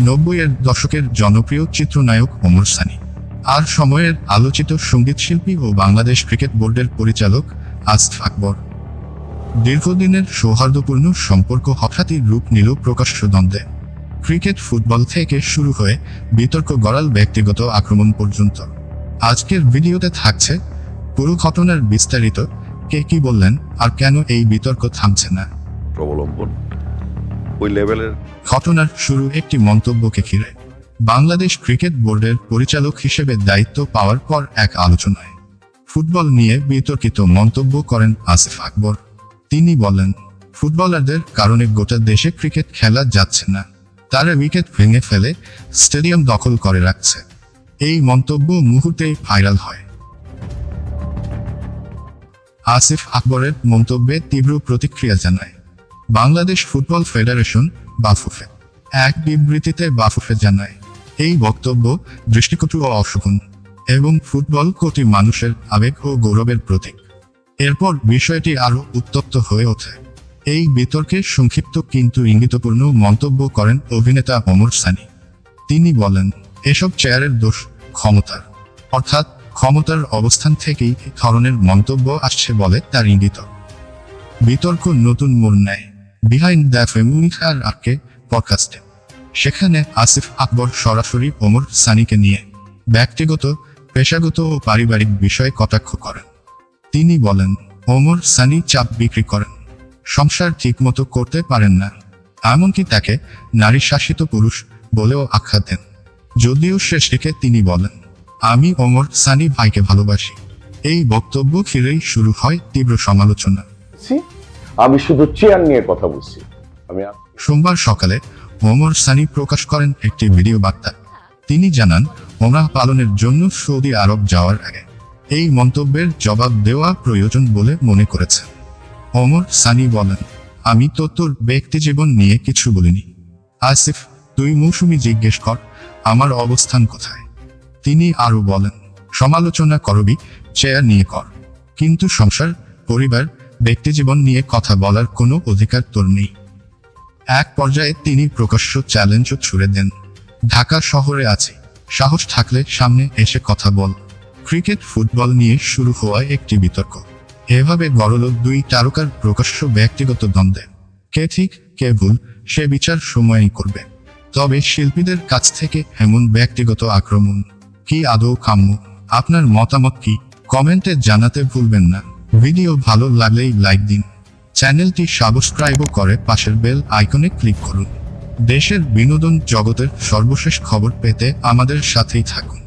নব্বইয়ের দশকের জনপ্রিয় চিত্রনায়ক ওমর সানি। আর সময়ের আলোচিত সঙ্গীতশিল্পী ও বাংলাদেশ ক্রিকেট বোর্ডের পরিচালক আসফ আকবর। দীর্ঘদিনের সৌহার্দ্যপূর্ণ সম্পর্ক হঠাৎই রূপ নিল প্রকাশ্য দ্বন্দ্বে। ক্রিকেট ফুটবল থেকে শুরু হয়ে বিতর্ক গড়াল ব্যক্তিগত আক্রমণ পর্যন্ত। আজকের ভিডিওতে থাকছে পুরো ঘটনার বিস্তারিত কে কি বললেন আর কেন এই বিতর্ক থামছে না। ওই লেভেলের। ঘটনার শুরু একটি মন্তব্যকে ঘিরে বাংলাদেশ ক্রিকেট বোর্ডের পরিচালক হিসেবে দায়িত্ব পাওয়ার পর এক আলোচনায় ফুটবল নিয়ে বিতর্কিত মন্তব্য করেন আসিফ আকবর। তিনি বলেন, ফুটবলারদের কারণে গোটা দেশে ক্রিকেট খেলা যাচ্ছে না। তারা উইকেট ভেঙে ফেলে স্টেডিয়াম দখল করে রাখছে। এই মন্তব্য মুহূর্তেই ভাইরাল হয়। আসিফ আকবরের মন্তব্যে তীব্র প্রতিক্রিয়া জানায় বাংলাদেশ ফুটবল ফেডারেশন বাফুফে। এক বিবৃতিতে বাফুফে জানায়, এই বক্তব্য দৃষ্টিকটু ও অশোভন এবং ফুটবল কোটি মানুষের আবেগ ও গৌরবের প্রতীক। এরপর বিষয়টি আরও উত্তপ্ত হয়ে ওঠে। এই বিতর্কে সংক্ষিপ্ত কিন্তু ইঙ্গিতপূর্ণ মন্তব্য করেন অভিনেতা অমর সানি। তিনি বলেন, এসব চেয়ারের দোষ ক্ষমতার। অর্থাৎ ক্ষমতার অবস্থান থেকেই ধরনের মন্তব্য আসছে বলে তার ইঙ্গিত। বিতর্ক নতুন মোড় নেয়। বিহাইন্ড দ্য ফেমিনিটার আটকে পডকাস্টে সেখানে আসিফ আকবর সরাসরি ওমর সানিকে নিয়ে ব্যক্তিগত, পেশাগত ও পারিবারিক বিষয়ে কটাক্ষ করেন। তিনি বলেন, ওমর সানি চাপ বিক্রি করেন। সংসার ঠিকমতো করতে পারেন না। এমনকি তাকে নারী শাসিত পুরুষ বলেও আখ্যা দেন। যদিও শেষটিকে তিনি বলেন, আমি ওমর সানি ভাইকে ভালোবাসি। এই বক্তব্য ঘিরেই শুরু হয় তীব্র সমালোচনা। আমি শুধু চেয়ার নিয়ে কথা বলছি। আমি সোমবার সকালে ওমর সানি প্রকাশ করেন একটি ভিডিও বার্তা। তিনি জানান, ওমরাহ পালনের জন্য সৌদি আরব যাওয়ার আগে এই মন্তব্যের জবাব দেওয়া প্রয়োজন বলে মনে করেছেন। ওমর সানি বলেন, আমি তো তোর ব্যক্তি জীবন নিয়ে কিছু বলিনি। আসিফ, তুই মৌসুমি জিজ্ঞেস কর, আমার অবস্থান কোথায়? তিনি আরও বলেন, সমালোচনা করবি, চেয়ার নিয়ে কর। কিন্তু সংসার, পরিবার ব্যক্তিজীবন নিয়ে কথা বলার কোনো অধিকার তোর নেই। এক পর্যায়ে তিনি প্রকাশ্য চ্যালেঞ্জও ছুড়ে দেন। ঢাকা শহরে আছে। সাহস থাকলে সামনে এসে কথা বল। ক্রিকেট, ফুটবল নিয়ে শুরু হওয়া একটি বিতর্ক। এভাবে গড়ল দুই তারকার প্রকাশ্য ব্যক্তিগত দ্বন্দ্বে। কে ঠিক, কে ভুল, সে বিচার সময়ই করবে। তবে শিল্পীদের কাছ থেকে এমন ব্যক্তিগত আক্রমণ। কি আদৌ কাম্য? আপনার মতামত কি? কমেন্টে জানাতে ভুলবেন না। ভিডিও ভালো লাগলেই লাইক দিন। চ্যানেলটি সাবস্ক্রাইবও করে পাশের বেল আইকনে ক্লিক করুন। দেশের বিনোদন জগতের সর্বশেষ খবর পেতে আমাদের সাথেই থাকুন।